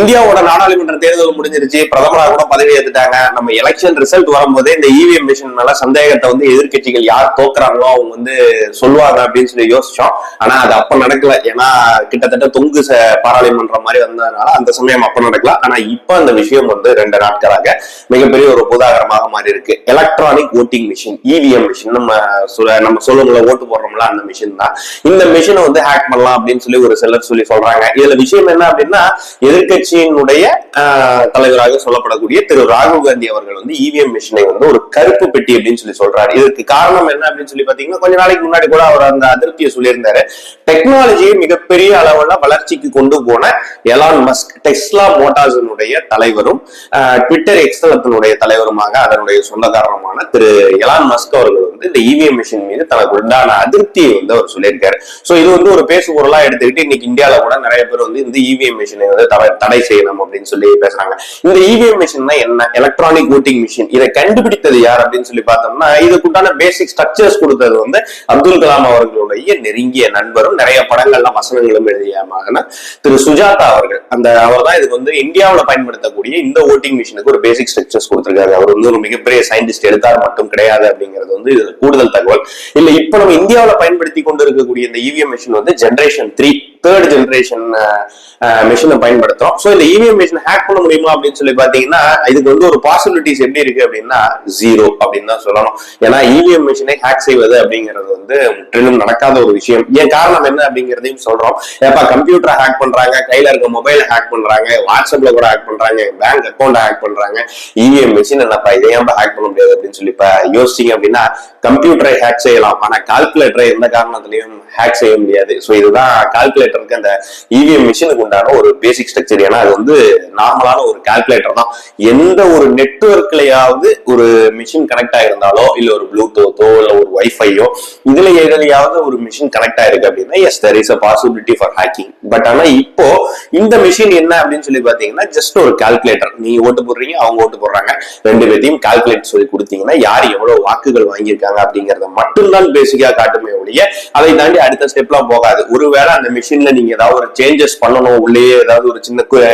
இந்தியாவோட நாடாளுமன்ற தேர்தல் முடிஞ்சிருச்சு பிரதமராக கூட பதவி ஏற்றுட்டாங்க நம்ம எலெக்ஷன் ரிசல்ட் வரும்போதே இந்த இவிஎம் மிஷின் மேல சந்தேகத்தை வந்து எதிர்க்கட்சிகள் யார் தோக்குறாங்களோ அவங்க வந்து சொல்லுவாங்க அப்படின்னு சொல்லி யோசிச்சோம். ஆனா அது அப்ப நடக்கல. ஏன்னா கிட்டத்தட்ட தொங்கு ச- பாராளுமன்றம் மாதிரி வந்ததுனால அந்த சமயம் அப்ப நடக்கல. ஆனா இப்ப அந்த விஷயம் வந்து ரெண்டு நாட்களாக மிகப்பெரிய ஒரு புதாகரமாக மாறி இருக்கு electronic voting machine EVM machine நம்ம நம்ம சொல்லுங்கள ஓட்டு போடுறோம்ல அந்த மிஷின் தான். இந்த மிஷினை வந்து ஹேக் பண்ணலாம் அப்படின்னு சொல்லி ஒரு சிலர் சொல்லி சொல்றாங்க. இதுல விஷயம் என்ன அப்படின்னா எதிர்கட்சி கட்சியினுடைய தலைவராக சொல்லப்படக்கூடிய திரு ராகுல் காந்தி அவர்கள் வந்து இவிஎம் மிஷினை வந்து ஒரு கருப்பு பெட்டி அப்படின்னு சொல்லி சொல்றாரு. இதுக்கு காரணம் என்ன அப்படின்னு சொல்லி பாத்தீங்கன்னா கொஞ்ச நாளைக்கு முன்னாடி கூட அவர் அந்த அதிருப்தியை சொல்லியிருந்தாரு. டெக்னாலஜியை மிகப்பெரிய அளவுல வளர்ச்சிக்கு கொண்டு போன எலான் மஸ்க் டெஸ்லா மோட்டார்ஸினுடைய தலைவரும் ட்விட்டர் எக்ஸ்தலத்தினுடைய தலைவருமாக அதனுடைய சொந்தக்காரருமான திரு எலான் மஸ்க் அவர்கள் வந்து இந்த இவிஎம் மிஷின் மீது தனக்கு உண்டான அதிருப்தியை வந்து அவர் சொல்லியிருக்காரு. ஸோ இது வந்து ஒரு பேசு பொருளா எடுத்துக்கிட்டு இன்னைக்கு இந்தியால கூட நிறைய பேர் வந்து இந்த இவிஎம் மிஷினை வந்து தடை- செய்யணும் அப்படின்னு சொல்லி பேசுறாங்க. இந்த இவிஎம் மிஷின் என்ன? எலக்ட்ரானிக் ஓட்டிங் மிஷின் இதை கண்டுபிடித்தது யார் அப்படின்னு சொல்லி பார்த்தோம்னா இதுக்குண்டான பேசிக் ஸ்ட்ரக்சர்ஸ் கொடுத்தது வந்து அப்துல் கலாம் அவர்களுடைய நெருங்கிய நண்பரும் நிறைய படங்கள்லாம் வசனங்களும் எழுதிய மகன திரு சுஜாதா அவர்கள். அந்த அவர் தான் இதுக்கு வந்து இந்தியாவுல பயன்படுத்தக்கூடிய இந்த ஓட்டிங் மிஷினுக்கு ஒரு பேசிக் ஸ்ட்ரக்சர்ஸ் கொடுத்துருக்காரு. அவர் வந்து ஒரு மிகப்பெரிய சயின்டிஸ்ட் எழுத்தார் மட்டும் கிடையாது அப்படிங்கிறது வந்து இது கூடுதல் தகவல். இல்ல இப்ப நம்ம இந்தியாவுல பயன்படுத்தி கொண்டு இருக்கக்கூடிய இந்த இவிஎம் மிஷின் வந்து ஜென்ரேஷன் த்ரீ தேர்ட் ஜென்ரேஷன் மிஷினை பயன்படுத்துறோம். ஸோ இந்த இவிஎம் மிஷின் ஹேக் பண்ண முடியுமா அப்படின்னு சொல்லி பாத்தீங்கன்னா இதுக்கு வந்து ஒரு பாசிபிலிட்டிஸ் எப்படி இருக்கு அப்படின்னா ஜீரோ அப்படின்னு தான் சொல்லணும். ஏன்னா இவிஎம் மிஷினை ஹேக் செய்வது அப்படிங்கிறது வந்து முற்றிலும் நடக்காத ஒரு விஷயம். ஏன் காரணம் என்ன அப்படிங்கிறதையும் சொல்றோம். ஏப்பா கம்ப்யூட்டரை ஹேக் பண்றாங்க கையில இருக்க மொபைல் ஹேக் பண்றாங்க வாட்ஸ்அப்ல கூட ஹேக் பண்றாங்க பேங்க் அக்கௌண்ட் ஹேக் பண்றாங்க. இவிஎம் மிஷின் என்னப்பா இதை ஏன் ஹேக் பண்ண முடியாது அப்படின்னு சொல்லி இப்ப யோசிச்சீங்க அப்படின்னா கம்ப்யூட்டரை ஹேக் செய்யலாம். ஆனா கால்குலேட்டரை எந்த காரணத்திலையும் ஹேக் செய்ய முடியாது. ஸோ இதுதான் கால்குலேட்டருக்கு அந்த இவிஎம் மிஷினுக்கு உண்டான ஒரு பேசிக் ஸ்ட்ரக்சர் ஏன்னா அது வந்து நார்மலான ஒரு கால்குலேட்டர் தான். எந்த ஒரு நெட்ஒர்க்லயாவது ஒரு மிஷின் கனெக்ட் ஆயிருந்தாலோ இல்ல ஒரு ப்ளூடூத்தோ இல்ல ஒரு ஒய்ஃபையோ இதுல எதுலையாவது ஒரு மிஷின் கனெக்ட் ஆயிருக்கு அப்படின்னா yes there is a possibility for hacking but ஆனா இப்போ இந்த மிஷின் என்ன அப்படின்னு சொல்லி பாத்தீங்கன்னா ஜஸ்ட் ஒரு கால்குலேட்டர் நீங்க ஓட்டு போடுறீங்க அவங்க ஓட்டு போடுறாங்க. ரெண்டு பேர்த்தையும் கால்குலேட் சொல்லி கொடுத்தீங்கன்னா யார் எவ்வளவு வாக்குகள் வாங்கியிருக்காங்க அப்படிங்கறத மட்டும்தான் பேசிக்கா காட்டுமே ஒழிய அதை தாண்டி அடுத்த ஸ்டெப்லாம் போகாது. ஒருவேளை அந்த மிஷின்ல நீங்க ஏதாவது ஒரு சேஞ்சஸ் பண்ணணும் உள்ளேயே ஏதாவது ஒரு சின்ன கு-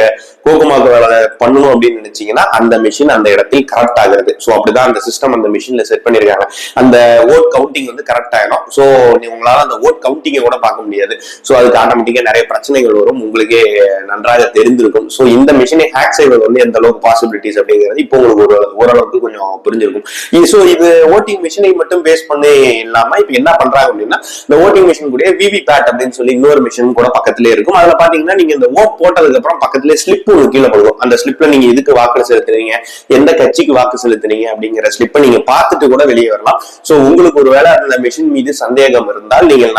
கோகுமாக்கு வேலை பண்ணணும் அப்படின்னு நினைச்சீங்கன்னா அந்த மிஷின் அந்த இடத்தில் கரெக்ட் ஆகுறது. ஸோ அப்படிதான் அந்த சிஸ்டம் அந்த மிஷின்ல செட் பண்ணிருக்காங்க. அந்த ஓட் கவுண்டிங் வந்து கரெக்ட் ஆயிடும். ஸோ உங்களால அந்த ஓட் கவுண்டிங்கை கூட பார்க்க முடியாது. ஸோ அதுக்கு ஆட்டோமேட்டிக்கா நிறைய பிரச்சனைகள் வரும். உங்களுக்கே நன்றாக தெரிந்திருக்கும். ஸோ இந்த மிஷினை ஹேக் செய்வது வந்து எந்த அளவுக்கு பாசிபிலிட்டிஸ் அப்படிங்கிறது இப்போ உங்களுக்கு ஒரு ஓரளவுக்கு கொஞ்சம் புரிஞ்சிருக்கும். ஸோ இது ஓட்டிங் மிஷினை மட்டும் பேஸ் பண்ணி இல்லாம இப்போ என்ன பண்றாங்க அப்படின்னா இந்த ஓட்டிங் மிஷின் கூட விவி பேட் அப்படின்னு சொல்லி இன்னொரு மிஷின் கூட பக்கத்திலே இருக்கும். அதுல பாத்தீங்கன்னா நீங்க இந்த ஓட் போட்டதுக்கு அப்புறம் பக்கத்திலே ஸ்லிப் ஒன்று கீழே கொடுக்கும் அந்த ஸ்லிப்ல நீங்க எதுக்கு வாக்கு செலுத்துறீங்க? எந்த கட்சிக்கு வாக்கு செலுத்துறீங்க? அப்படிங்கிற ஸ்லிப்பை நீங்க பார்த்துட்டு கூட வெளியே வரலாம். சோ உங்களுக்கு ஒருவேளை அந்த மிஷின் மீது சந்தேகம் இருந்தால் நீங்கள்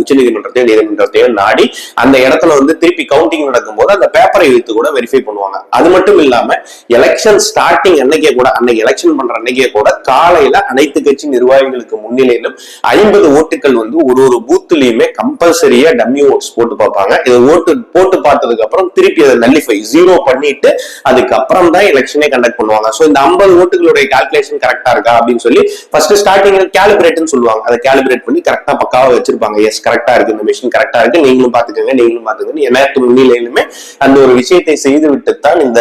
உச்ச நீதிமன்றத்தையும் நீதிமன்றத்தையும் நாடி அந்த இடத்துல வந்து திருப்பி கவுண்டிங் நடக்கும்போது அந்த பேப்பரை வைத்து கூட வெரிஃபை பண்ணுவாங்க. அது மட்டும் இல்லாம எலெக்ஷன் ஸ்டார்டிங் அன்னைக்கே கூட அன்னைக்கு எலெக்ஷன் பண்ற அன்னைக்கே கூட காலையில அனைத்து கட்சி நிர்வாகிகளுக்கு முன்னிலையிலும் ஐம்பது ஓட்டுகள் வந்து ஒரு ஒரு பூத்துலயுமே கம்பல்சரியா டம்மி ஓட்ஸ் போட்டு பார்ப்பாங்க. இது ஓட்டு போட்டு பார்த்ததுக்கு அப்புறம் திருப்பி அதை நல்லிஃபை ஜீரோ பண்ணிட்டு அதுக்கப்புறம் தான் எலெக்ஷனே கண்டக்ட் பண்ணுவாங்க. சோ இந்த ஐம்பது ஓட்டுகளுடைய கால்குலேஷன் கரெக்டா இருக்கா அப்படின்னு சொல்லி ஃபர்ஸ்ட் ஸ்டார்டிங் கேலிபிரேட்னு சொல்லுவாங்க. அதை கேலிபிரேட் பண்ணி கரெக்டா பக்காவா வச்சிருப்பாங்க. எஸ் கரெக்டா இருக்கு இந்த மிஷின் கரெக்டா இருக்கு. நீங்களும் பாத்துக்கோங்க நீங்களும் பாத்துக்கோங்க எல்லாத்து முன்னிலையிலுமே அந்த ஒரு விஷயத்தை செய்து விட்டு தான் இந்த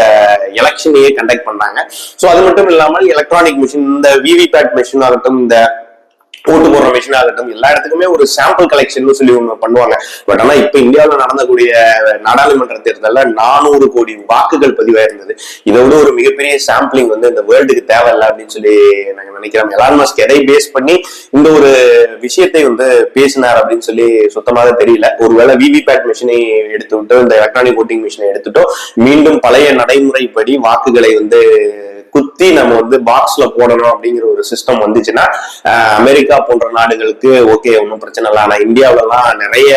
எலெக்ஷனையே கண்டக்ட் பண்ணாங்க சோ அது மட்டும் இல்லாமல் எலக்ட்ரானிக் மிஷின் இந்த விவிபேட் மிஷின் ஆகட்டும் இந்த ஓட்டு போடுற மிஷின் ஆகட்டும் எல்லா இடத்துக்குமே ஒரு சாம்பிள் கலெக்ஷன் சொல்லி ஒண்ணு பண்ணுவாங்க. பட் ஆனா இப்ப இந்தியாவில் நடந்தக்கூடிய நாடாளுமன்ற தேர்தல்ல நானூறு கோடி வாக்குகள் பதிவாயிருந்தது. இதை விட ஒரு மிகப்பெரிய சாம்பிளிங் வந்து இந்த வேர்ல்டுக்கு தேவையில்லை அப்படின்னு சொல்லி நாங்க நினைக்கிறோம் எலான் மஸ்க் எதை பேஸ் பண்ணி இந்த ஒரு விஷயத்தை வந்து பேசினார் அப்படின்னு சொல்லி சுத்தமாக தெரியல. ஒருவேளை விவிபேட் மிஷினை எடுத்து விட்டோம் இந்த எலக்ட்ரானிக் ஓட்டிங் மிஷினை எடுத்துட்டோம் மீண்டும் பழைய நடைமுறைப்படி வாக்குகளை வந்து குத்தி நம்ம வந்து பாக்ஸ்ல போடணும் அப்படிங்கிற ஒரு சிஸ்டம் வந்துச்சுன்னா அமெரிக்கா அமெரிக்கா போன்ற நாடுகளுக்கு ஓகே ஒன்றும் பிரச்சனை இல்லை. ஆனால் இந்தியாவிலலாம் நிறைய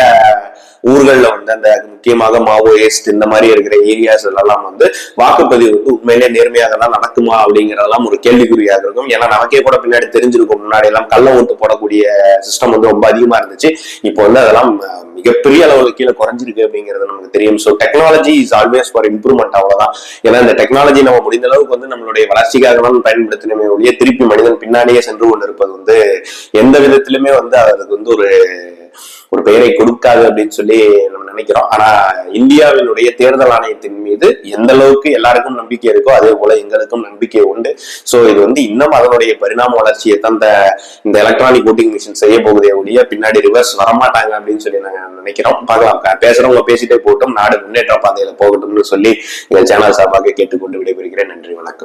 ஊர்களில் வந்து அந்த முக்கியமாக மாவோயிஸ்ட் இந்த மாதிரி இருக்கிற ஏரியாஸ் எல்லாம் வந்து வாக்குப்பதிவு வந்து உண்மையிலேயே நேர்மையாக தான் நடக்குமா அப்படிங்கிறதெல்லாம் ஒரு கேள்விக்குறியாக இருக்கும். ஏன்னா நமக்கே கூட பின்னாடி தெரிஞ்சிருக்கும். முன்னாடி எல்லாம் கள்ள ஓட்டு போடக்கூடிய சிஸ்டம் வந்து ரொம்ப அதிகமா இருந்துச்சு. இப்போ வந்து அதெல்லாம் மிகப்பெரிய அளவுக்கு கீழே குறைஞ்சிருக்கு அப்படிங்கிறது நமக்கு தெரியும். So technology is always for improvement அவ்வளவுதான். ஏன்னா இந்த டெக்னாலஜி நம்ம முடிந்த அளவுக்கு வந்து நம்மளுடைய வளர்ச்சிக்காக தான் பயன்படுத்தினமே ஒழிய திருப்பி மனிதன் பின்னாடியே சென்று கொண்டிருப்பது வந்து எந்த விதத்திலுமே வந்து அதுக்கு வந்து ஒரு ஒரு பெயரை கொடுக்காது அப்படின்னு சொல்லி நம்ம நினைக்கிறோம். ஆனா இந்தியாவினுடைய தேர்தல் ஆணையத்தின் மீது எந்த அளவுக்கு எல்லாருக்கும் நம்பிக்கை இருக்கோ அதே போல எங்களுக்கும் நம்பிக்கை உண்டு. சோ இது வந்து இன்னும் அதனுடைய பரிணாம வளர்ச்சியை தான் இந்த எலக்ட்ரானிக் ஓட்டிங் மிஷின் செய்ய போகுதே ஒழிய பின்னாடி ரிவர்ஸ் வரமாட்டாங்க அப்படின்னு சொல்லி நாங்க நினைக்கிறோம். பார்க்கலாம். பேசுறவங்க பேசிட்டே போகட்டும். நாடு முன்னேற்ற பாதையில போகட்டும்னு சொல்லி எங்கள் சேனல் சார்பாக கேட்டுக்கொண்டு விடைபெறுகிறேன். நன்றி வணக்கம்.